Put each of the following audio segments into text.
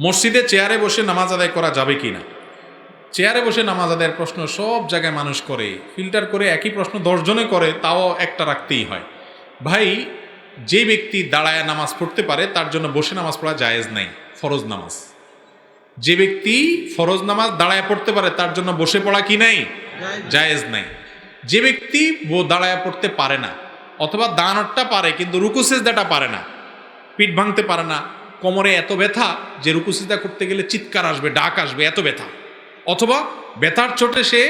মসজিদে চেয়ারে বসে নামাজ আদায় করা যাবে কি না? চেয়ারে বসে নামাজ আদায়ের প্রশ্ন সব জায়গায় মানুষ করে ফিল্টার করে একই প্রশ্ন দশজনে করে তাও একটা রাখতেই হয়। ভাই যে ব্যক্তি দাঁড়ায় নামাজ পড়তে পারে তার জন্য বসে নামাজ পড়া জায়েজ নাই ফরজ নামাজ। যে ব্যক্তি ফরজ নামাজ দাঁড়ায় পড়তে পারে তার জন্য বসে পড়া কি নাই? জায়েজ নাই। যে ব্যক্তি ব- দাঁড়ায় পড়তে পারে না অথবা দাঁড়টা পারে কিন্তু রুকু সেজদাটা পারে না পিঠ ভাঙতে পারে না কোমরে এত ব্যথা যে রুকু সিজদা করতে গেলে চিৎকার আসবে, ডাক আসবে, এত ব্যথা। অথবা ব্যথার চোটে সে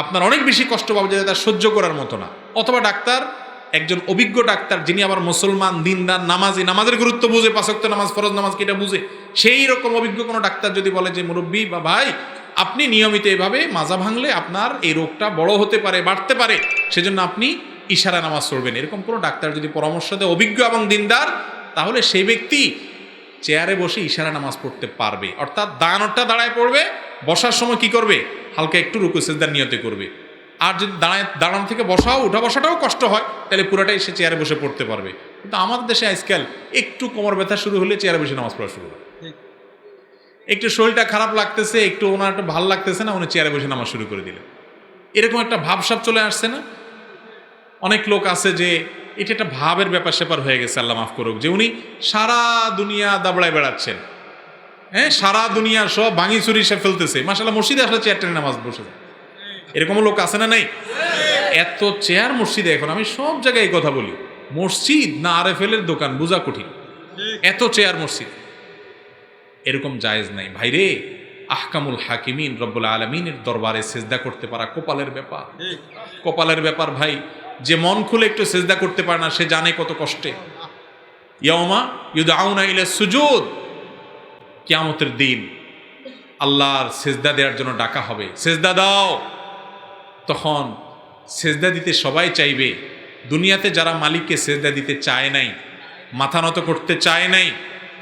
আপনার অনেক বেশি কষ্ট পাবে যেটা তার সহ্য করার মতো না। অথবা ডাক্তার, একজন অভিজ্ঞ ডাক্তার যিনি আবার মুসলমান, দিনদার, নামাজি, নামাজের গুরুত্ব বুঝে পাঁচক্ত নামাজ, ফরজ নামাজ কি এটা বুঝে, সেই রকম অভিজ্ঞ কোনো ডাক্তার যদি বলে যে, মুরব্বী, বা ভাই, আপনি নিয়মিত এভাবে মাজা ভাঙলে আপনার এই রোগটা বড় হতে পারে, বাড়তে পারে, সেজন্য আপনি ইশারা নামাজ পড়বেন। এরকম কোনো ডাক্তার যদি পরামর্শ দেয়, অভিজ্ঞ এবং দিনদার, তাহলে সেই ব্যক্তি চেয়ারে বসে ইশারা নামাজ পড়তে পারবে। অর্থাৎ দাঁড়টা দাঁড়ায় পড়বে বসার সময় কি করবে? হালকা একটু রুকু সেজদার নিয়তে করবে। আর যদি দাঁড়ায় দাঁড়ানো থেকে বসাও উঠা বসাটাও কষ্ট হয় তাহলে পুরোটাই সে চেয়ারে বসে পড়তে পারবে। কিন্তু আমাদের দেশে আজকাল একটু কোমর ব্যথা শুরু হলে চেয়ারে বসে নামাজ পড়া শুরু হয়। একটু শরীরটা খারাপ লাগতেছে একটু ওনার একটু ভালো লাগতেছে না উনি চেয়ারে বসে নামাজ শুরু করে দিলেন। এরকম একটা ভাবসাব চলে আসছে না? অনেক লোক আছে যে এটা একটা ভাবের ব্যাপার স্যাপার হয়ে গেছে আল্লাহ মাফ করুক যে উনি সারা দুনিয়া দাবড়ায় বেড়াচ্ছেন। হ্যাঁ সারা দুনিয়া সব ভাঙি চুরি সে ফেলতেছে। মাসাল্লাহ মসজিদে আসলে চেয়ার টেনে নামাজ বসে যায়। এরকম লোক আছে না নাই? এত চেয়ার মসজিদে এখন আমি সব জায়গায় এই কথা বলি। মসজিদ না আর এফ এর দোকান বোঝা কঠিন। এত চেয়ার মসজিদ। এরকম জায়েজ নাই। ভাইরে আহকামুল হাকিমিন রব্বুল আলমিনের দরবারে সেজদা করতে পারা কপালের ব্যাপার। কপালের ব্যাপার ভাই যে মন খুলে একটু সেজদা করতে পারে না, সে জানে কত কষ্টে। ইয়মা ইউদ আউনা ইলে সুজুদ। কিয়ামতের দিন আল্লাহর সেজদা দেওয়ার জন্য ডাকা হবে। সেজদা দাও। তখন সেজদা দিতে সবাই চাইবে। দুনিয়াতে যারা মালিককে সেজদা দিতে চায় নাই, মাথা নত করতে চায় নাই,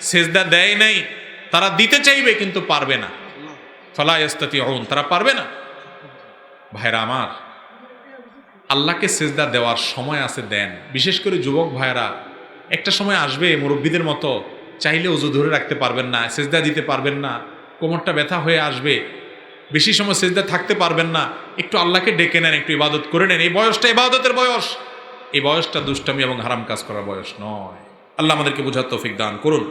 সেজদা দেয় নাই, তারা দিতে চাইবে কিন্তু পারবে না। ফলা ইস্তাতি তারা পারবে না। ভাইরা আমার আল্লাহকে সেজদা দেওয়ার সময় আছে দেন। বিশেষ করে যুবক ভাইরা একটা সময় আসবে মুরব্বীদের মতো, চাইলে উজু ধরে রাখতে পারবেন না, সেজদা দিতে পারবেন না, কোমরটা ব্যথা হয়ে আসবে, বেশি সময় সেজদা থাকতে পারবেন না, একটু আল্লাহকে ডেকে নেন, একটু ইবাদত করে নেন। এই বয়সটা ইবাদতের বয়স। এই বয়সটা দুষ্টামি এবং হারাম কাজ করার বয়স নয়। আল্লাহ আমাদেরকে বোঝার তৌফিক দান করুন।